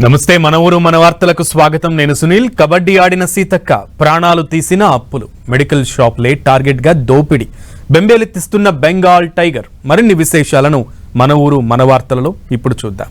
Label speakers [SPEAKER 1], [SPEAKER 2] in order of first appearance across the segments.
[SPEAKER 1] నమస్తే మన ఊరు మన వార్తలకు స్వాగతం. నేను సునీల్. కబడ్డీ ఆడిన సీతక్క ప్రాణాలు తీసిన అప్పులు. మెడికల్ షాప్లే టార్గెట్గా దోపిడి బెంబేలెత్తిస్తున్న బెంగాల్ టైగర్. మరిన్ని విశేషాలను మన ఊరు మన వార్తలలో ఇప్పుడు చూద్దాం.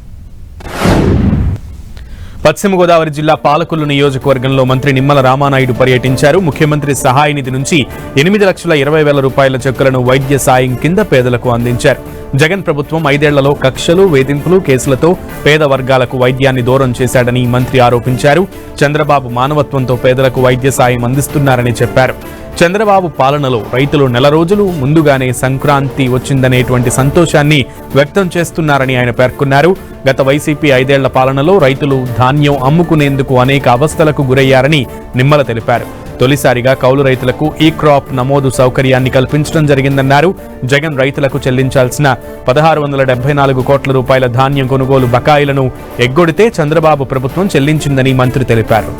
[SPEAKER 1] పశ్చిమ గోదావరి జిల్లా పాలకొల్లు నియోజకవర్గంలో మంత్రి నిమ్మల రామానాయుడు పర్యటించారు. ముఖ్యమంత్రి సహాయ నిధి నుంచి ఎనిమిది లక్షల ఇరవై వేల రూపాయల చెక్కులను వైద్య సాయం కింద పేదలకు అందించారు. జగన్ ప్రభుత్వం ఐదేళ్ళలో కక్షలు వేధింపులు కేసులతో పేద వర్గాలకు వైద్యాన్ని దూరం చేశాడని మంత్రి ఆరోపించారు. చంద్రబాబు మానవత్వంతో పేదలకు వైద్య సాయం అందిస్తున్నారని చెప్పారు. చంద్రబాబు పాలనలో రైతులు నెల రోజులు ముందుగానే సంక్రాంతి వచ్చిందనేటువంటి సంతోషాన్ని వ్యక్తం చేస్తున్నారని ఆయన పేర్కొన్నారు. గత వైసీపీ ఐదేళ్ళ పాలనలో రైతులు ధాన్యం అమ్ముకునేందుకు అనేక అవస్థలకు గురయ్యారని నిమ్మల తెలిపారు. తొలిసారిగా కౌలు రైతులకు ఈ క్రాప్ నమోదు సౌకర్యాన్ని కల్పించడం జరిగిందన్నారు. జగన్ రైతులకు చెల్లించాల్సిన పదహారు వందల డెబ్బై నాలుగు కోట్ల రూపాయల ధాన్యం కొనుగోలు బకాయిలను ఎగ్గొడితే చంద్రబాబు ప్రభుత్వం చెల్లించిందని మంత్రి తెలిపారు.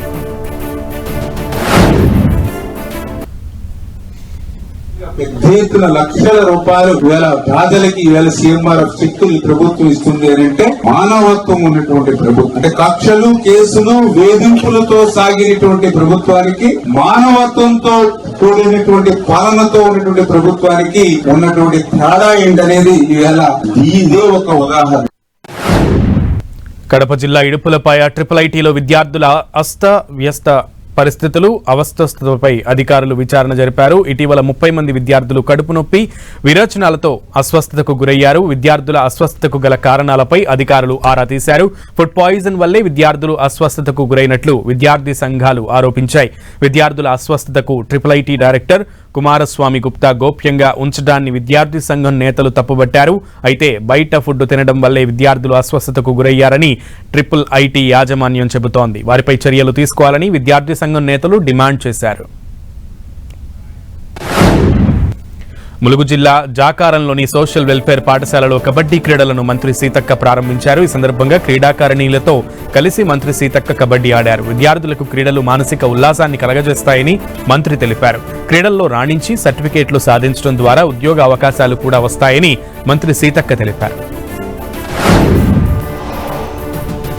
[SPEAKER 2] పెద్ద ఎత్తున లక్షల రూపాయలు వేల పేదలకి వేల సీఎంఆర్ఎఫ్ చెక్కులు ప్రభుత్వం ఇస్తుంది అని అంటే మానవత్వం ఉన్నటువంటి ప్రభుత్వం. అంటే కక్షలు కేసులు వేధింపులతో సాగినటువంటి ప్రభుత్వానికి మానవత్వంతో కూడినటువంటి పాలనతో ఉన్నటువంటి ప్రభుత్వానికి ఉన్నటువంటి తేడా ఏంటనేది ఈవేళ ఇదే ఒక ఉదాహరణ.
[SPEAKER 1] కడప జిల్లా ఇడుపులపాయ ట్రిపుల్ ఐటీలో విద్యార్థుల అస్త వ్యస్త పరిస్థితులు అవస్థస్థతపై అధికారులు విచారణ జరిపారు. ఇటీవల ముప్పై మంది విద్యార్థులు కడుపు నొప్పి విరోచనాలతో అస్వస్థతకు గురయ్యారు. విద్యార్థుల అస్వస్థతకు గల కారణాలపై అధికారులు ఆరా తీశారు. ఫుడ్ పాయిజన్ వల్లే విద్యార్థులు అస్వస్థతకు గురైనట్లు విద్యార్థి సంఘాలు ఆరోపించాయి. విద్యార్థుల అస్వస్థతకు triple IT director Kumaraswamy Gupta గోప్యంగా ఉంచడాన్ని విద్యార్థి సంఘం నేతలు తప్పుబట్టారు. అయితే బయట ఫుడ్ తినడం వల్లే విద్యార్థులు అస్వస్థతకు గురయ్యారని ట్రిపుల్ ఐటీ యాజమాన్యం చెబుతోంది. వారిపై చర్యలు తీసుకోవాలని విద్యార్థి సంఘం నేతలు డిమాండ్ చేశారు. ములుగు జిల్లా జాకారంలోని సోషల్ వెల్ఫేర్ పాఠశాలలో కబడ్డీ క్రీడలను మంత్రి సీతక్క ప్రారంభించారు. ఈ సందర్భంగా క్రీడాకారిణీలతో కలిసి మంత్రి సీతక్క కబడ్డీ ఆడారు. విద్యార్థులకు క్రీడలు మానసిక ఉల్లాసాన్ని కలగజేస్తాయని మంత్రి తెలిపారు. క్రీడల్లో రాణించి సర్టిఫికేట్లు సాధించడం ద్వారా ఉద్యోగ అవకాశాలు కూడా వస్తాయని మంత్రి సీతక్క తెలిపారు.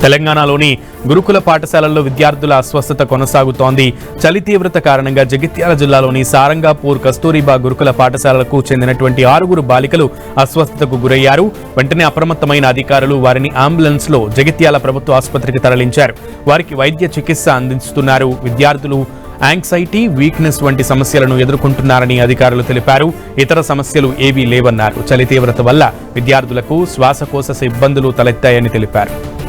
[SPEAKER 1] తెలంగాణలోని గురుకుల పాఠశాలల్లో విద్యార్థుల అస్వస్థత కొనసాగుతోంది. చలి తీవ్రత కారణంగా జగిత్యాల జిల్లాలోని సారంగాపూర్ కస్తూరిబా గురుకుల పాఠశాలలకు చెందినటువంటి ఆరుగురు బాలికలు అస్వస్థతకు గురయ్యారు. వెంటనే అప్రమత్తమైన అధికారులు వారిని అంబులెన్స్లో జగిత్యాల ప్రభుత్వ ఆసుపత్రికి తరలించారు. వారికి వైద్య చికిత్స అందిస్తున్నారు. విద్యార్థులు యాంగ్జైటీ వీక్నెస్ వంటి సమస్యలను ఎదుర్కొంటున్నారని అధికారులు తెలిపారు. ఇతర సమస్యలు ఏవీ లేవన్నారు. చలి తీవ్రత వల్ల విద్యార్థులకు శ్వాసకోశ ఇబ్బందులు తలెత్తాయని తెలిపారు.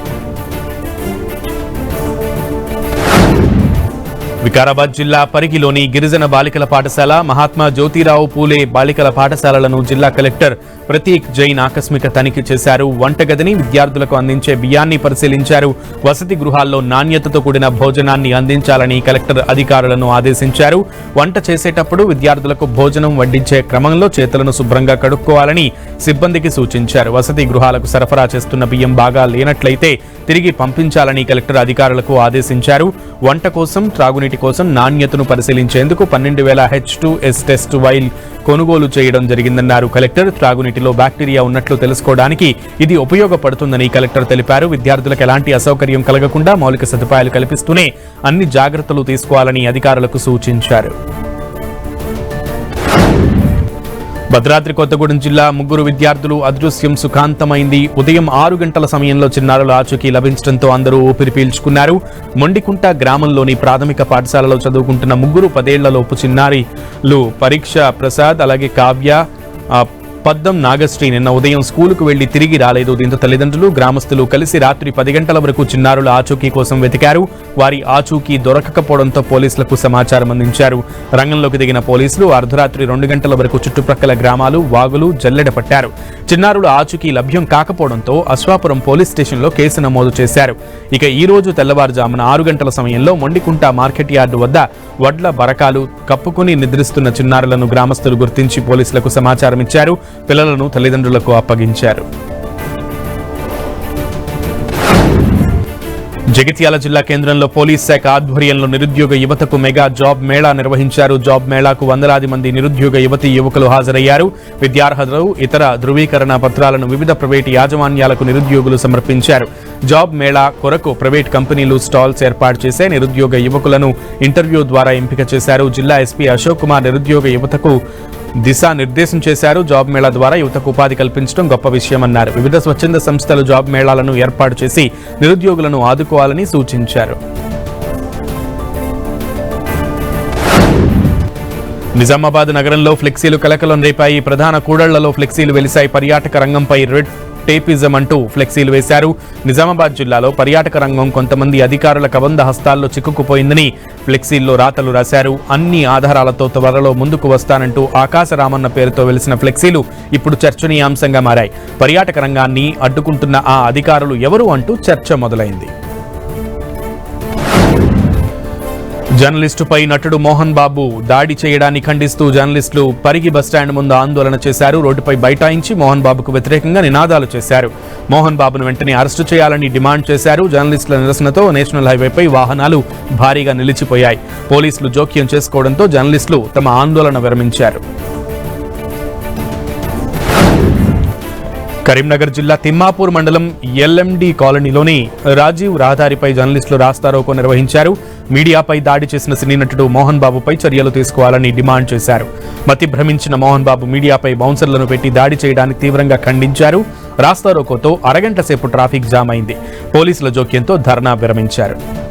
[SPEAKER 1] వికారాబాద్ జిల్లా పరిగిలోని గిరిజన బాలికల పాఠశాల మహాత్మా జ్యోతిరావు పూలే బాలికల పాఠశాలలను జిల్లా కలెక్టర్ ప్రతీక్ జైన్ ఆకస్మిక తనిఖీ చేశారు. వంటగదిని విద్యార్థులకు అందించే బియ్యాన్ని పరిశీలించారు. వసతి గృహాల్లో నాణ్యతతో కూడిన భోజనాన్ని అందించాలని కలెక్టర్ అధికారులను ఆదేశించారు. వంట చేసేటప్పుడు విద్యార్థులకు భోజనం వడ్డించే క్రమంలో చేతులను శుభ్రంగా కడుక్కోవాలని సిబ్బందికి సూచించారు. వసతి గృహాలకు సరఫరా చేస్తున్న బియ్యం బాగా లేనట్లయితే తిరిగి పంపించాలని కలెక్టర్ అధికారులకు ఆదేశించారు. వంట కోసం త్రాగునీటి కోసం నాణ్యతను పరిశీలించేందుకు పన్నెండు వేల H two S test vial కొనుగోలు చేయడం జరిగిందన్నారు. కలెక్టర్ త్రాగునీటిలో బ్యాక్టీరియా ఉన్నట్లు తెలుసుకోవడానికి ఇది ఉపయోగపడుతుందని కలెక్టర్ తెలిపారు. విద్యార్థులకు ఎలాంటి అసౌకర్యం కలగకుండా మౌలిక సదుపాయాలు కల్పిస్తూనే అన్ని జాగ్రత్తలు తీసుకోవాలని అధికారులకు సూచించారు. భద్రాద్రి కొత్తగూడెం జిల్లా ముగ్గురు విద్యార్థులు అదృశ్యం సుఖాంతమైంది. ఉదయం ఆరు గంటల సమయంలో చిన్నారుల ఆచూకీ లభించడంతో అందరూ ఊపిరి పీల్చుకున్నారు. మొండికుంట గ్రామంలోని ప్రాథమిక పాఠశాలలో చదువుకుంటున్న ముగ్గురు పదేళ్ళలోపు చిన్నారిలు పరీక్ష ప్రసాద్ అలాగే కావ్య పద్దం నాగశ్రీ నిన్న ఉదయం స్కూలుకు వెళ్ళి తిరిగి రాలేదు. దీంతో తల్లిదండ్రులు గ్రామస్తులు కలిసి రాత్రి పది గంటల వరకు చిన్నారుల ఆచూకీ కోసం వెతికారు. వారి ఆచూకీ దొరకకపోవడంతో పోలీసులకు సమాచారం అందించారు. రంగంలోకి దిగిన పోలీసులు అర్ధరాత్రి రెండు గంటల వరకు చుట్టుప్రక్కల గ్రామాలు వాగులు జల్లెడ పట్టారు. చిన్నారుల ఆచూకీ లభ్యం కాకపోవడంతో అశ్వాపురం పోలీస్ స్టేషన్లో కేసు నమోదు చేశారు. ఇక ఈ రోజు తెల్లవారుజామున ఆరు గంటల సమయంలో మొండికుంట మార్కెట్ యార్డు వద్ద వడ్ల బరకాలు కప్పుకుని నిద్రిస్తున్న చిన్నారులను గ్రామస్తులు గుర్తించి పోలీసులకు సమాచారం ఇచ్చారు పిల్లలను తల్లిదండ్రులకు అప్పగించారు. జగిత్యాల జిల్లా కేంద్రంలో పోలీస్ శాఖ ఆధ్వర్యంలో నిరుద్యోగ యువతకు మెగా జాబ్ మేళా నిర్వహించారు. జాబ్ మేళాకు వందలాది మంది నిరుద్యోగ యువతి యువకులు హాజరయ్యారు. విద్యార్హతలు ఇతర ధృవీకరణ పత్రాలను వివిధ ప్రైవేటు యాజమాన్యాలకు నిరుద్యోగులు సమర్పించారు. జాబ్ మేళా కొరకు ప్రైవేట్ కంపెనీలు స్టాల్స్ ఏర్పాటు చేసే నిరుద్యోగ యువకులను ఇంటర్వ్యూ ద్వారా ఎంపిక చేశారు. జిల్లా ఎస్పీ అశోక్ కుమార్ నిరుద్యోగ యువతకు దిశా నిర్దేశం చేశారు. జాబ్ మేళా ద్వారా యువతకు ఉపాధి కల్పించడం గొప్ప విషయమన్నారు వివిధ స్వచ్ఛంద సంస్థలు జాబ్ మేళాలను ఏర్పాటు చేసి నిరుద్యోగులను ఆదుకోవాలని సూచించారు. నిజామాబాద్ నగరంలో ఫ్లెక్సీలు కలకలం రేపాయి. ప్రధాన కూడళ్ళలో ఫ్లెక్సీలు వెలిశాయి పర్యాటక రంగంపై రెడ్ టేపిజం అంటూ ఫ్లెక్సీలు వేశారు. నిజామాబాద్ జిల్లాలో పర్యాటక రంగం కొంతమంది అధికారుల కబంధ హస్తాల్లో చిక్కుకుపోయిందని ఫ్లెక్సీల్లో రాతలు రాశారు. అన్ని ఆధారాలతో త్వరలో ముందుకు వస్తానంటూ ఆకాశరామన్న పేరుతో వెలిసిన ఫ్లెక్సీలు ఇప్పుడు చర్చనీయాంశంగా మారాయి. పర్యాటక రంగాన్ని అడ్డుకుంటున్న ఆ అధికారులు ఎవరు అంటూ చర్చ మొదలైంది. జర్నలిస్టుపై నటుడు మోహన్ బాబు దాడి చేయడాన్ని ఖండిస్తూ జర్నలిస్టులు పరిగి బస్టాండ్ ముందు ఆందోళన చేశారు. రోడ్డుపై బైఠాయించి మోహన్ బాబుకు వ్యతిరేకంగా నినాదాలు చేశారు. మోహన్ బాబును వెంటనే అరెస్టు చేయాలని డిమాండ్ చేశారు. జర్నలిస్టుల నిరసనతో నేషనల్ హైవేపై వాహనాలు భారీగా నిలిచిపోయాయి. పోలీసులు జోక్యం చేసుకోవడంతో జర్నలిస్టులు తమ ఆందోళన విరమించారు. కరీంనగర్ జిల్లా తిమ్మాపూర్ మండలం ఎల్ఎండి కాలనీలోని రాజీవ్ రహదారిపై జర్నలిస్టులు రాస్తారోకో నిర్వహించారు. మీడియాపై దాడి చేసిన సినీ నటుడు మోహన్ బాబుపై చర్యలు తీసుకోవాలని డిమాండ్ చేశారు. మతి భ్రమించిన మోహన్ బాబు మీడియాపై బౌన్సర్లను పెట్టి దాడి చేయడానికి తీవ్రంగా ఖండించారు. రాస్తారోకోతో అరగంట సేపు ట్రాఫిక్ జామ్ అయింది. పోలీసుల జోక్యంతో ధర్నా విరమించారు.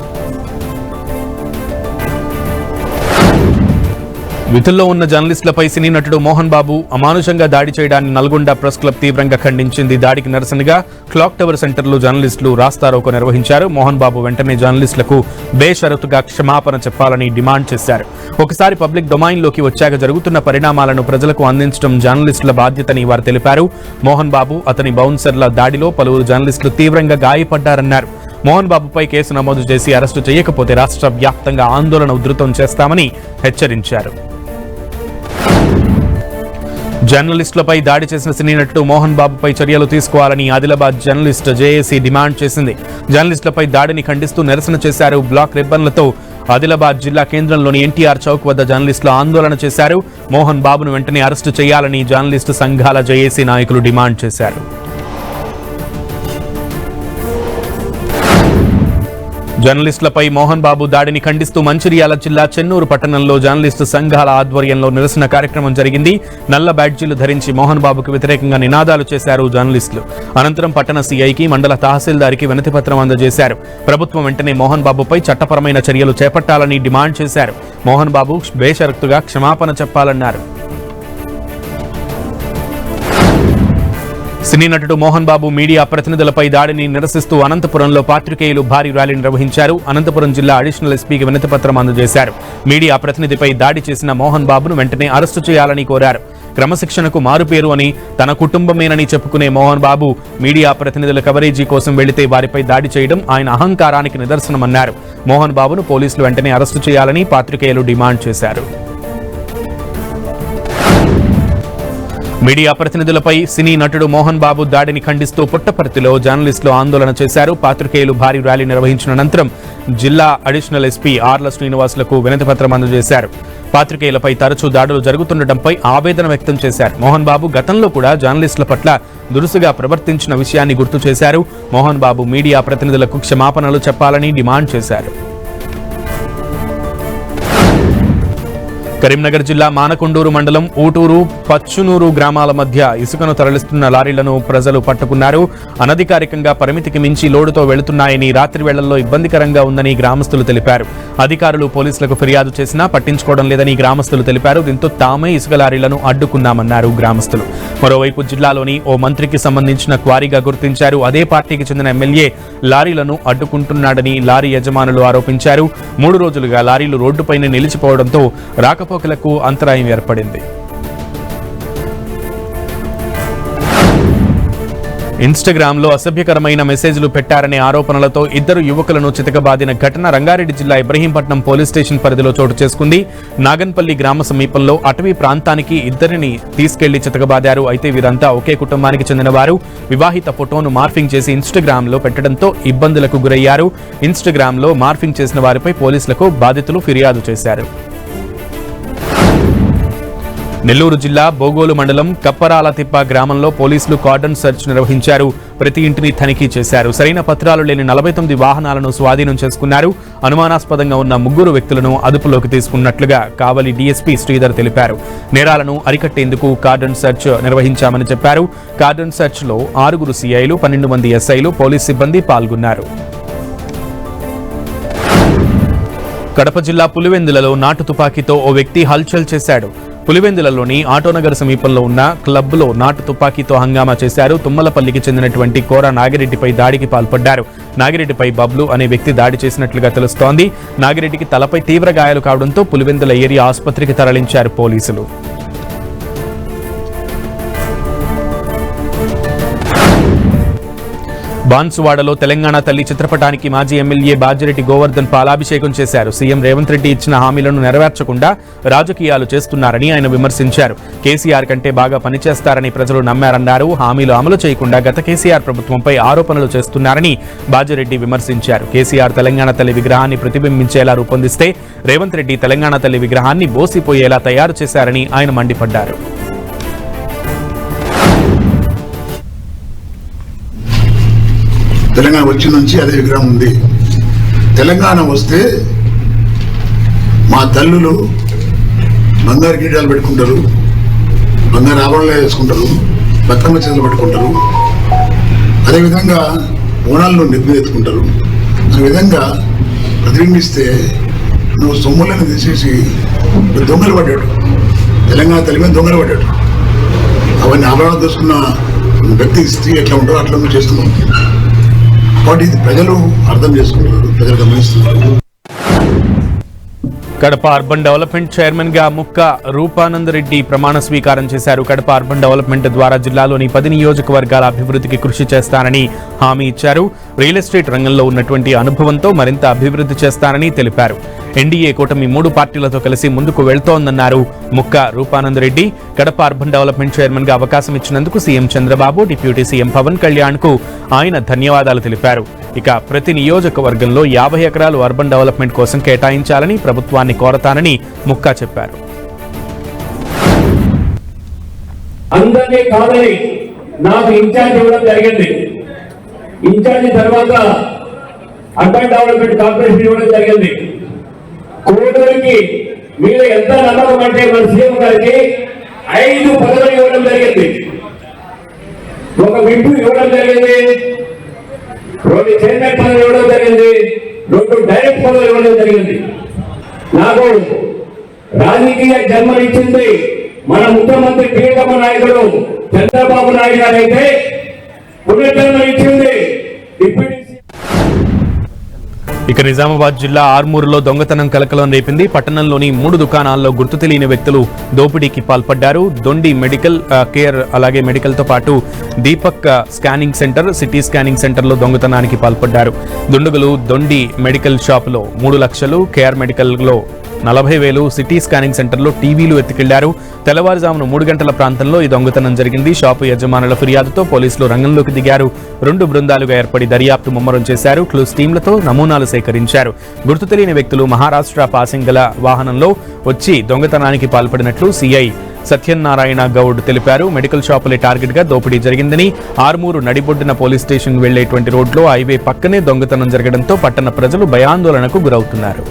[SPEAKER 1] విధుల్లో ఉన్న జర్నలిస్టులపై సినీ నటుడు మోహన్ బాబు అమానుషంగా దాడి చేయడాన్ని నల్గొండ ప్రెస్ క్లబ్ తీవ్రంగా ఖండించింది. దాడికి నిరసనగా క్లాక్ టవర్ సెంటర్లో జర్నలిస్టులు రాస్తారోకో నిర్వహించారు. మోహన్ బాబు వెంటనే జర్నలిస్టులకు బేషరతుగా క్షమాపణ చెప్పాలని డిమాండ్ చేశారు. ఒకసారి పబ్లిక్ డొమైన్లోకి వచ్చాక జరుగుతున్న పరిణామాలను ప్రజలకు అందించడం జర్నలిస్టుల బాధ్యతని వారు తెలిపారు. మోహన్ బాబు అతని బౌన్సర్ల దాడిలో పలువురు జర్నలిస్టులు తీవ్రంగా గాయపడ్డారన్నారు. మోహన్ బాబుపై కేసు నమోదు చేసి అరెస్టు చేయకపోతే రాష్ట్ర వ్యాప్తంగా ఆందోళన ఉధృతం చేస్తామని హెచ్చరించారు. జర్నలిస్టులపై దాడి చేసిన సినీ నటుడు మోహన్ బాబుపై చర్యలు తీసుకోవాలని ఆదిలాబాద్ జర్నలిస్ట్ జేఏసీ డిమాండ్ చేసింది. జర్నలిస్టులపై దాడిని ఖండిస్తూ నిరసన చేశారు బ్లాక్ రిబ్బన్లతో ఆదిలాబాద్ జిల్లా కేంద్రంలోని ఎన్టీఆర్ చౌక్ వద్ద జర్నలిస్టులు ఆందోళన చేశారు. మోహన్ బాబును వెంటనే అరెస్టు చేయాలని జర్నలిస్టు సంఘాల జేఏసీ నాయకులు డిమాండ్ చేశారు. జర్నలిస్టులపై మోహన్ బాబు దాడిని ఖండిస్తూ మంచిర్యాల జిల్లా చెన్నూరు పట్టణంలో జర్నలిస్టు సంఘాల ఆధ్వర్యంలో నిరసన కార్యక్రమం జరిగింది. నల్ల బ్యాడ్జీలు ధరించి మోహన్ బాబుకు వ్యతిరేకంగా నినాదాలు చేశారు జర్నలిస్టులు. అనంతరం పట్టణ సీఐకి మండల తహసీల్దార్కి వినతి పత్రం అందజేశారు. ప్రభుత్వం వెంటనే మోహన్ బాబుపై చట్టపరమైన చర్యలు చేపట్టాలని డిమాండ్ చేశారు. మోహన్ బాబు బేషరత్తుగా క్షమాపణ చెప్పాలన్నారు. సినీ నటుడు మోహన్ బాబు మీడియా ప్రతినిధులపై దాడిని నిరసిస్తూ అనంతపురంలో పాత్రికేయులు భారీ ర్యాలీ నిర్వహించారు. అనంతపురం జిల్లా అడిషనల్ ఎస్పీకి వినతిపత్రం అందజేశారు. మీడియా ప్రతినిధిపై దాడి చేసిన మోహన్ బాబును వెంటనే అరెస్టు చేయాలని కోరారు. క్రమశిక్షణకు మారుపేరు అని తన కుటుంబమేనని చెప్పుకునే మోహన్ బాబు మీడియా ప్రతినిధుల కవరేజీ కోసం వెళితే వారిపై దాడి చేయడం ఆయన అహంకారానికి నిదర్శనమన్నారు. మోహన్ బాబును పోలీసులు వెంటనే అరెస్టు చేయాలని పాత్రికేయులు డిమాండ్ చేశారు. మీడియా ప్రతినిధులపై సినీ నటుడు మోహన్ బాబు దాడిని ఖండిస్తూ పుట్టపర్తిలో జర్నలిస్టులు ఆందోళన చేశారు. పాత్రికేయులు భారీ ర్యాలీ నిర్వహించిన అనంతరం జిల్లా అడిషనల్ ఎస్పీ ఆర్ల శ్రీనివాసులకు వినతి పత్రం అందజేశారు. పాత్రికేయులపై తరచూ దాడులు జరుగుతుండటంపై ఆవేదన వ్యక్తం చేశారు. మోహన్ బాబు గతంలో కూడా జర్నలిస్టుల పట్ల దురుసుగా ప్రవర్తించిన విషయాన్ని గుర్తు చేశారు. మోహన్ బాబు మీడియా ప్రతినిధులకు క్షమాపణలు చెప్పాలని డిమాండ్ చేశారు. కరీంనగర్ జిల్లా మానకొండూరు మండలం ఊటూరు పచ్చునూరు గ్రామాల మధ్య ఇసుకను తరలిస్తున్న లారీలను ప్రజలు పట్టుకున్నారు. అనధికారికంగా పరిమితికి మించి లోడుతో వెళుతున్నాయని రాత్రి వేళల్లో ఇబ్బందికరంగా ఉందని గ్రామస్తులు తెలిపారు. అధికారులు పోలీసులకు ఫిర్యాదు చేసినా పట్టించుకోవడం లేదని గ్రామస్తులు తెలిపారు. దీంతో తామే ఇసుక లారీలను అడ్డుకున్నామన్నారు గ్రామస్తులు. మరోవైపు జిల్లాలోని ఓ మంత్రికి సంబంధించిన క్వారీగా గుర్తించారు. అదే పార్టీకి చెందిన ఎమ్మెల్యే లారీలను అడ్డుకుంటున్నాడని లారీ యజమానులు ఆరోపించారు. మూడు రోజులుగా లారీలు రోడ్డుపైన నిలిచిపోవడంతో రాకపోకలకు అంతరాయం ఏర్పడింది. ఇన్స్టాగ్రామ్లో అసభ్యకరమైన మెసేజ్లు పెట్టారనే ఆరోపణలతో ఇద్దరు యువకులను చితకబాదిన ఘటన రంగారెడ్డి జిల్లా ఇబ్రహీంపట్నం పోలీస్ స్టేషన్ పరిధిలో చోటు చేసుకుంది. నాగన్పల్లి గ్రామ సమీపంలో అటవీ ప్రాంతానికి ఇద్దరిని తీసుకెళ్ళి చితకబాదారు. అయితే వీరంతా ఒకే కుటుంబానికి చెందిన వారు వివాహిత ఫోటోను మార్ఫింగ్ చేసి ఇన్స్టాగ్రామ్లో పెట్టడంతో ఇబ్బందులకు గురయ్యారు. ఇన్స్టాగ్రామ్లో మార్ఫింగ్ చేసిన వారిపై పోలీసులకు బాధితులు ఫిర్యాదు చేశారు. నెల్లూరు జిల్లా బోగోలు మండలం కప్పరాలతిప్ప గ్రామంలో పోలీసులు కార్డన్ సెర్చ్ నిర్వహించారు. ప్రతి ఇంటిని తనిఖీ చేశారు. సరైన పత్రాలు లేని నలభై తొమ్మిది వాహనాలను స్వాధీనం చేసుకున్నారు. అనుమానాస్పదంగా ఉన్న ముగ్గురు వ్యక్తులను అదుపులోకి తీసుకున్నట్లుగా కావలి డీఎస్పీ శ్రీధర్ తెలిపారు. నేరాలను అరికట్టేందుకు కార్డన్ సెర్చ్ నిర్వహించామని చెప్పారు. కార్డన్ సెర్చ్లో ఆరుగురు సిఐలు పన్నెండు మంది ఎస్ఐలు పోలీస్ సిబ్బంది పాల్గొన్నారు. కడప జిల్లా పులివెందులలో నాటు తుపాకీతో ఓ వ్యక్తి హల్చల్ చేశాడు. పులివెందులలోని ఆటోనగర్ సమీపంలో ఉన్న క్లబ్లో నాటు తుపాకీతో హంగామా చేశారు. తుమ్మలపల్లికి చెందినటువంటి కోర నాగిరెడ్డిపై దాడికి పాల్పడ్డారు. నాగిరెడ్డిపై బబ్లు అనే వ్యక్తి దాడి చేసినట్లుగా తెలుస్తోంది. నాగిరెడ్డికి తలపై తీవ్ర గాయాలు కావడంతో పులివెందుల ఏరియా ఆసుపత్రికి తరలించారు పోలీసులు. బాన్సువాడలో తెలంగాణ తల్లి చిత్రపటానికి మాజీ ఎమ్మెల్యే బాజిరెడ్డి గోవర్ధన్ పాలాభిషేకం చేశారు. సీఎం రేవంత్ రెడ్డి ఇచ్చిన హామీలను నెరవేర్చకుండా రాజకీయాలు చేస్తున్నారని ఆయన విమర్శించారు. కేసీఆర్ కంటే బాగా పనిచేస్తారని ప్రజలు నమ్మారన్నారు. హామీలు అమలు చేయకుండా గత కేసీఆర్ ప్రభుత్వంపై ఆరోపణలు చేస్తున్నారని బాజిరెడ్డి విమర్శించారు. కేసీఆర్ తెలంగాణ తల్లి విగ్రహాన్ని ప్రతిబింబించేలా రూపొందిస్తే రేవంత్ రెడ్డి తెలంగాణ తల్లి విగ్రహాన్ని బోసిపోయేలా తయారు చేశారని ఆయన మండిపడ్డారు.
[SPEAKER 3] తెలంగాణ వచ్చిన నుంచి అదే విగ్రహం ఉంది. తెలంగాణ వస్తే మా తల్లులు బంగారు గిడ్డాలు పెట్టుకుంటారు బంగారు ఆభరణాలు వేసుకుంటారు బతుకమ్మ చేతులు పెట్టుకుంటారు. అదేవిధంగా ఓణాలను నెత్తి ఎత్తుకుంటారు. ఆ విధంగా ప్రతిబింబిస్తే నువ్వు సొమ్ములను తీసేసి దొంగలు పడ్డాడు తెలంగాణ తల్లి మీద దొంగలు పడ్డాడు అవన్నీ ఆభరణాలు తీసుకున్న వ్యక్తి స్త్రీ ఎట్లా ఉంటారో అట్లా నువ్వు చేస్తున్నావు. కాబట్టి ఇది ప్రజలు అర్థం చేసుకుంటున్నారు ప్రజలు గమనిస్తున్నారు.
[SPEAKER 1] కడప అర్బన్ డెవలప్మెంట్ చైర్మన్గా ముక్క రూపానందరెడ్డి ప్రమాణ స్వీకారం చేశారు. కడప అర్బన్ డెవలప్మెంట్ ద్వారా జిల్లాలోని పది నియోజకవర్గాల అభివృద్ధికి కృషి చేస్తానని హామీ ఇచ్చారు. రియల్ ఎస్టేట్ రంగంలో ఉన్నటువంటి అనుభవంతో మరింత అభివృద్ధి చేస్తానని తెలిపారు. ఎన్డీఏ కూటమి మూడు పార్టీలతో కలిసి ముందుకు వెళ్తోందన్నారు ముక్క రూపానందరెడ్డి కడప అర్బన్ డెవలప్మెంట్ చైర్మన్గా అవకాశం ఇచ్చినందుకు CM Chandrababu deputy CM Pawan కళ్యాణ్కు ఆయన ధన్యవాదాలు తెలిపారు. ఇక ప్రతి నియోజకవర్గంలో యాభై ఎకరాలు అర్బన్ డెవలప్మెంట్ కోసం కేటాయించాలని ప్రభుత్వాన్ని కోరతానని ముక్కా చెప్పారు.
[SPEAKER 4] అందరినీ కాదని నాకు ఇన్ఛార్జ్ ఇవ్వడం జరిగింది. ఇన్ఛార్జ్ తర్వాత అర్బన్ డెవలప్మెంట్ కార్పొరేషన్ ఇవ్వడం జరిగింది. కోడలికి మీద ఎంత నమ్మకం అంటే మన సీఎం గారికి ఐదు పదవులు ఇవ్వడం జరిగింది. ఒక విప్పు ఇవ్వడం జరిగింది రోడ్డు చైర్మన్ పదవి ఇవ్వడం జరిగింది రోడ్డు డైరెక్ట్ పదవి ఇవ్వడం జరిగింది. నాకు రాజకీయ జన్మనిచ్చింది మన ముఖ్యమంత్రి ప్రియతమ నాయకుడు చంద్రబాబు నాయుడు గారైతే పునర్జన్మ ఇచ్చింది. డిప్యూటీ
[SPEAKER 1] ఇక నిజామాబాద్ జిల్లా ఆర్మూరులో దొంగతనం కలకలం రేపింది. పట్టణంలోని మూడు దుకాణాల్లో గుర్తు తెలియని వ్యక్తులు దోపిడీకి పాల్పడ్డారు. దొండి మెడికల్ కేర్ అలాగే మెడికల్తో పాటు Deepak scanning centre city scanning సెంటర్లో దొంగతనానికి పాల్పడ్డారు. దుండగులు దొండి మెడికల్ షాప్లో మూడు లక్షలు కేఆర్ మెడికల్లో నలభై వేలు సిటీ స్కానింగ్ సెంటర్లో టీవీలు ఎత్తుకెళ్ళారు. తెల్లవారుజామున మూడు గంటల ప్రాంతంలో ఈ దొంగతనం జరిగింది. షాపు యజమానుల ఫిర్యాదుతో పోలీసులు రంగంలోకి దిగారు. రెండు బృందాలుగా ఏర్పడి దర్యాప్తు ముమ్మరం చేశారు. క్లూస్ టీంలతో నమూనాలు సేకరించారు. గుర్తు తెలియని వ్యక్తులు మహారాష్ట్ర పాసింగ్ గల వాహనంలో వచ్చి దొంగతనానికి పాల్పడినట్లు సిఐ సత్యనారాయణ గౌడ్ తెలిపారు. మెడికల్ షాపులే టార్గెట్గా దోపిడీ జరిగిందని ఆర్మూరు నడిబొడ్డున పోలీస్ స్టేషన్ వెళ్ళేటువంటి రోడ్లో హైవే పక్కనే దొంగతనం జరగడంతో పట్టణ ప్రజలు భయాందోళనకు గురవుతున్నారు.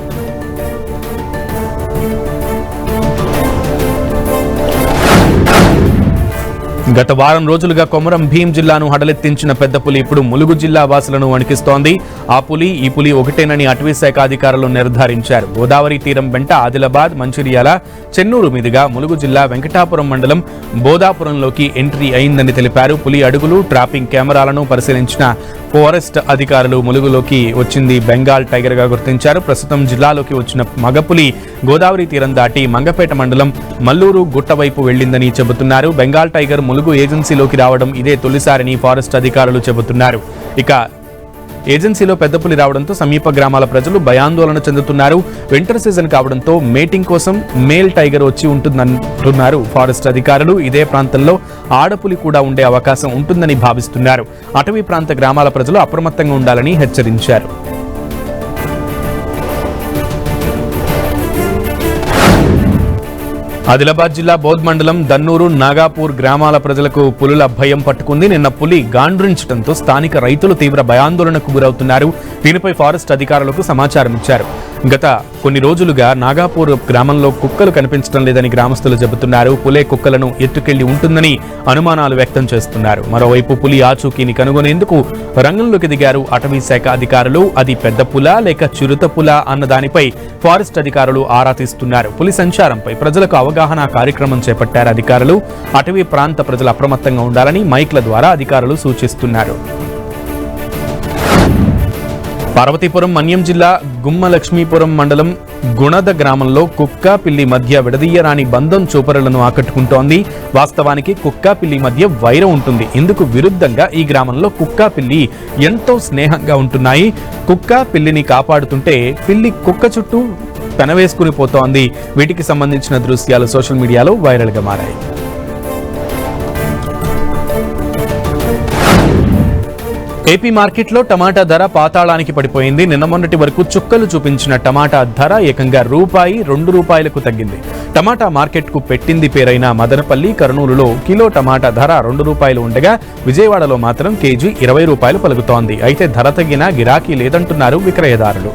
[SPEAKER 1] గత వారం రోజులుగా కొమరం భీం జిల్లాను హడలెత్తించిన పెద్ద పులి ఇప్పుడు ములుగు జిల్లా వాసులను వణికిస్తోంది. ఆ పులి ఈ పులి ఒకటేనని అటవీ శాఖ అధికారులు నిర్ధారించారు. గోదావరి తీరం వెంట ఆదిలాబాద్ మంచిర్యాల చెన్నూరు మీదుగా ములుగు జిల్లా వెంకటాపురం మండలం బోధాపురంలోకి ఎంట్రీ అయిందని తెలిపారు. పులి అడుగులు ట్రాపింగ్ కెమెరాలను పరిశీలించిన ఫారెస్ట్ అధికారులు ములుగులోకి వచ్చింది బెంగాల్ టైగర్గా గుర్తించారు. ప్రస్తుతం జిల్లాలోకి వచ్చిన మగపులి గోదావరి తీరం దాటి మంగపేట మండలం మల్లూరు గుట్ట వైపు వెళ్ళిందని చెబుతున్నారు. బెంగాల్ టైగర్ ములుగు ఏజెన్సీలోకి రావడం ఇదే తొలిసారని ఫారెస్ట్ అధికారులు చెబుతున్నారు. ఇక ఏజెన్సీలో పెద్ద పులి రావడంతో సమీప గ్రామాల ప్రజలు భయాందోళన చెందుతున్నారు. వింటర్ సీజన్ కావడంతో మేటింగ్ కోసం మేల్ టైగర్ వచ్చి ఉంటుందంటున్నారు ఫారెస్ట్ అధికారులు. ఇదే ప్రాంతంలో ఆడపులి కూడా ఉండే అవకాశం ఉంటుందని భావిస్తున్నారు. అటవీ ప్రాంత గ్రామాల ప్రజలు అప్రమత్తంగా ఉండాలని హెచ్చరించారు. ఆదిలాబాద్ జిల్లా బౌద్ మండలం దన్నూరు నాగాపూర్ గ్రామాల ప్రజలకు పులుల భయం పట్టుకుంది. నిన్న పులి గాండ్రించడంతో స్థానిక రైతులు తీవ్ర భయాందోళనకు గురవుతున్నారు. దీనిపై ఫారెస్ట్ అధికారులకు సమాచారం ఇచ్చారు గత కొన్ని రోజులుగా నాగాపూర్ గ్రామంలో కుక్కలు కనిపించడం లేదని గ్రామస్తులు చెబుతున్నారు. పులే కుక్కలను ఎత్తుకెళ్ళి ఉంటుందని అనుమానాలు వ్యక్తం చేస్తున్నారు. మరోవైపు పులి ఆచూకీని కనుగొనేందుకు రంగంలోకి దిగారు అటవీ శాఖ అధికారులు. అది పెద్ద పుల లేక చిరుత పుల అన్న దానిపై ఫారెస్ట్ అధికారులు ఆరా తీస్తున్నారు. పులి సంచారంపై ప్రజలకు అవగాహన కార్యక్రమం చేపట్టారు అధికారులు. అటవీ ప్రాంత ప్రజలు అప్రమత్తంగా ఉండాలని మైక్ల ద్వారా అధికారులు సూచిస్తున్నారు. పార్వతీపురం మన్యం జిల్లా గుమ్మలక్ష్మీపురం మండలం గుణద గ్రామంలో కుక్క పిల్లి మధ్య విడదీయరాని బంధం చూపరులను ఆకట్టుకుంటోంది. వాస్తవానికి కుక్క పిల్లి మధ్య వైరం ఉంటుంది. ఇందుకు విరుద్ధంగా ఈ గ్రామంలో కుక్క పిల్లి ఎంతో స్నేహంగా ఉంటున్నాయి. కుక్క పిల్లిని కాపాడుతుంటే పిల్లి కుక్క చుట్టూ పెనవేసుకుని పోతోంది. వీటికి సంబంధించిన దృశ్యాలు సోషల్ మీడియాలో వైరల్గా మారాయి. ఏపీ మార్కెట్లో టమాటా ధర పాతాళానికి పడిపోయింది. నిన్న మొన్నటి వరకు చుక్కలు చూపించిన టమాటా ధర ఏకంగా రూపాయి రెండు రూపాయలకు తగ్గింది. టమాటా మార్కెట్కు పెట్టింది పేరైన మదనపల్లి కర్నూలులో కిలో టమాటా ధర రెండు రూపాయలు ఉండగా విజయవాడలో మాత్రం కేజీ ఇరవై రూపాయలు పలుకుతోంది. అయితే ధర తగ్గినా గిరాకీ లేదంటున్నారు విక్రయదారులు.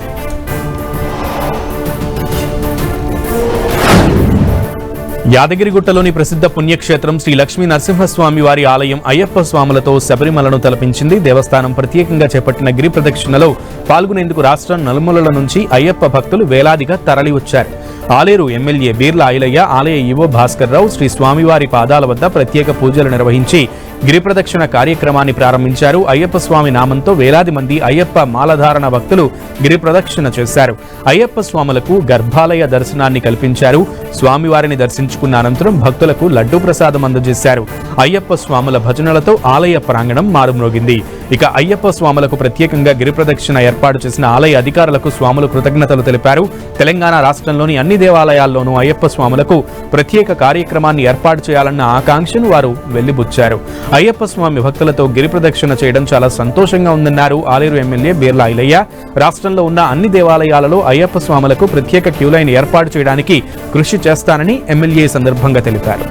[SPEAKER 1] యాదగిరిగుట్టలోని ప్రసిద్ధ పుణ్యక్షేత్రం శ్రీ లక్ష్మీ నరసింహస్వామి వారి ఆలయం అయ్యప్ప స్వాములతో శబరిమలను తలపించింది. దేవస్థానం ప్రత్యేకంగా చేపట్టిన గిరి ప్రదక్షిణలో పాల్గొనేందుకు రాష్ట్రం నలుమూలల నుంచి అయ్యప్ప భక్తులు వేలాదిగా తరలి వచ్చారు ఆలేరు ఎమ్మెల్యే బీర్ల ఐలయ్య ఆలయ ఈవో భాస్కర్ రావు శ్రీ స్వామివారి పాదాల వద్ద ప్రత్యేక పూజలు నిర్వహించి గిరిప్రదక్షిణ కార్యక్రమాన్ని ప్రారంభించారు. అయ్యప్ప స్వామి నామంతో వేలాది మంది అయ్యప్ప మాలధారణ భక్తులు గిరిప్రదక్షిణ చేశారు. అయ్యప్ప స్వాములకు గర్భాలయ దర్శనాన్ని కల్పించారు. స్వామివారిని దర్శించుకున్న అనంతరం భక్తులకు లడ్డూ ప్రసాదం అందజేశారు. అయ్యప్ప స్వాముల భజనలతో ఆలయ ప్రాంగణం మారుమ్రోగింది. ఇక అయ్యప్ప స్వాములకు ప్రత్యేకంగా గిరి ప్రదక్షిణ ఏర్పాటు చేసిన ఆలయ అధికారులకు స్వాములు కృతజ్ఞతలు తెలిపారు. తెలంగాణ రాష్ట్రంలోని అన్ని దేవాలయాల్లోనూ అయ్యప్ప స్వాములకు ప్రత్యేక కార్యక్రమాన్ని ఏర్పాటు చేయాలన్న ఆకాంక్షను వారు వెళ్ళిబుచ్చారు అయ్యప్ప స్వామి భక్తులతో గిరి ప్రదక్షిణ చేయడం చాలా సంతోషంగా ఉందన్నారు ఆలేరు ఎమ్మెల్యే బీర్లా ఐలయ్య. రాష్ట్రంలో ఉన్న అన్ని దేవాలయాలలో అయ్యప్ప స్వాములకు ప్రత్యేక క్యూ లైన్ ఏర్పాటు చేయడానికి కృషి చేస్తానని ఎమ్మెల్యే సందర్భంగా తెలిపారు.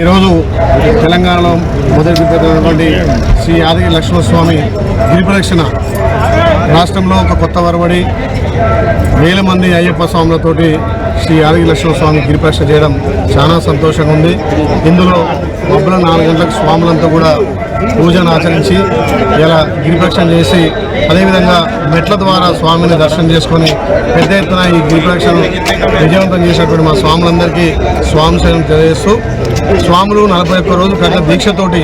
[SPEAKER 5] ఈరోజు తెలంగాణలో మొదటి పెట్టినటువంటి శ్రీ యాదగిరి లక్ష్మణస్వామి గిరి ప్రదక్షిణ. రాష్ట్రంలో ఒక కొత్త వరబడి వేల మంది అయ్యప్ప స్వాములతోటి శ్రీ యాదగిరి లక్ష్మణస్వామి గిరి ప్రదక్షిణ చేయడం చాలా సంతోషంగా ఉంది. ఇందులో మబ్బుల నాలుగు గంటలకు స్వాములంతా కూడా పూజను ఆచరించి ఇలా గిరి ప్రదక్షిణ చేసి అదేవిధంగా మెట్ల ద్వారా స్వామిని దర్శనం చేసుకొని పెద్ద ఎత్తున ఈ గిరి ప్రదక్షిణ విజయవంతం చేసినటువంటి మా స్వాములందరికీ స్వామి సేవను తెలియజేస్తూ స్వాములు నలభై ఒక్క రోజులు కట్టిన దీక్షతోటి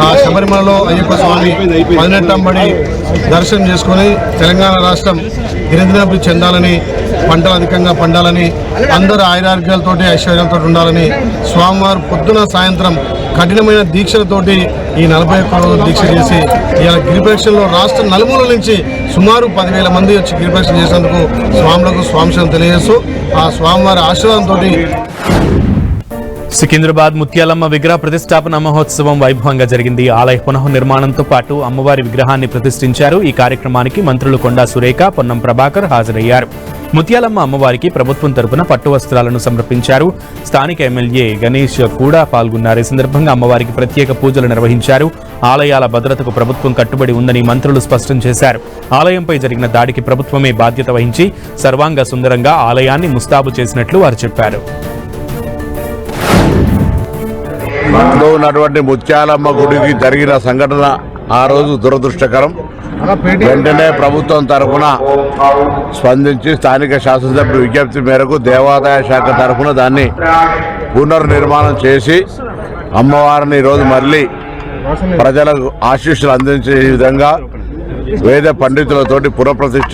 [SPEAKER 5] ఆ శబరిమలలో అయ్యప్ప స్వామి పదినెట్టంబడి దర్శనం చేసుకొని తెలంగాణ రాష్ట్రం దినదినాభివృద్ధి చెందాలని పంటలు అధికంగా పండాలని అందరూ ఆయురారోగ్యాలతోటి ఐశ్వర్యాలతో ఉండాలని స్వామివారు పొద్దున సాయంత్రం కఠినమైన దీక్షలతోటి ఈ నలభై ఒక్క రోజు దీక్ష చేసి ఇలా గిరిప్రదక్షిణలో రాష్ట్ర నలుమూల నుంచి సుమారు పదివేల మంది వచ్చి గిరిప్రదక్షిణ చేసినందుకు స్వాములకు స్వాంశం తెలియజేస్తూ ఆ స్వామివారి ఆశీర్వాదంతో
[SPEAKER 1] సికింద్రాబాద్ ముత్యాలమ్మ విగ్రహ ప్రతిష్టాపన మహోత్సవం వైభవంగా జరిగింది. ఆలయ పునః నిర్మాణంతో పాటు అమ్మవారి విగ్రహాన్ని ప్రతిష్ఠించారు. ఈ కార్యక్రమానికి మంత్రులు కొండా సురేఖ పొన్నం ప్రభాకర్ హాజరయ్యారు. ముత్యాలమ్మ అమ్మవారికి ప్రభుత్వం తరపున పట్టు వస్త్రాలను సమర్పించారు. స్థానిక ఎమ్మెల్యే గణేష్ కూడా పాల్గొన్నారు. ఈ సందర్భంగా అమ్మవారికి ప్రత్యేక పూజలు నిర్వహించారు. ఆలయాల భద్రతకు ప్రభుత్వం కట్టుబడి ఉందని మంత్రులు స్పష్టం చేశారు. ఆలయంపై జరిగిన దాడికి ప్రభుత్వమే బాధ్యత వహించి సర్వాంగ సుందరంగా ఆలయాన్ని ముస్తాబు చేసినట్లు వారు చెప్పారు.
[SPEAKER 6] లో ఉన్నటువంటి ముత్యాలమ్మ గుడికి జరిగిన సంఘటన ఆ రోజు దురదృష్టకరం. వెంటనే ప్రభుత్వం తరఫున స్పందించి స్థానిక శాసనసభ్యుల విజ్ఞప్తి మేరకు దేవాదాయ శాఖ తరఫున దాన్ని పునర్నిర్మాణం చేసి అమ్మవారిని ఈరోజు మళ్ళీ ప్రజలకు ఆశీస్సులు అందించే విధంగా వేద పండితులతోటి పునఃప్రతిష్ఠ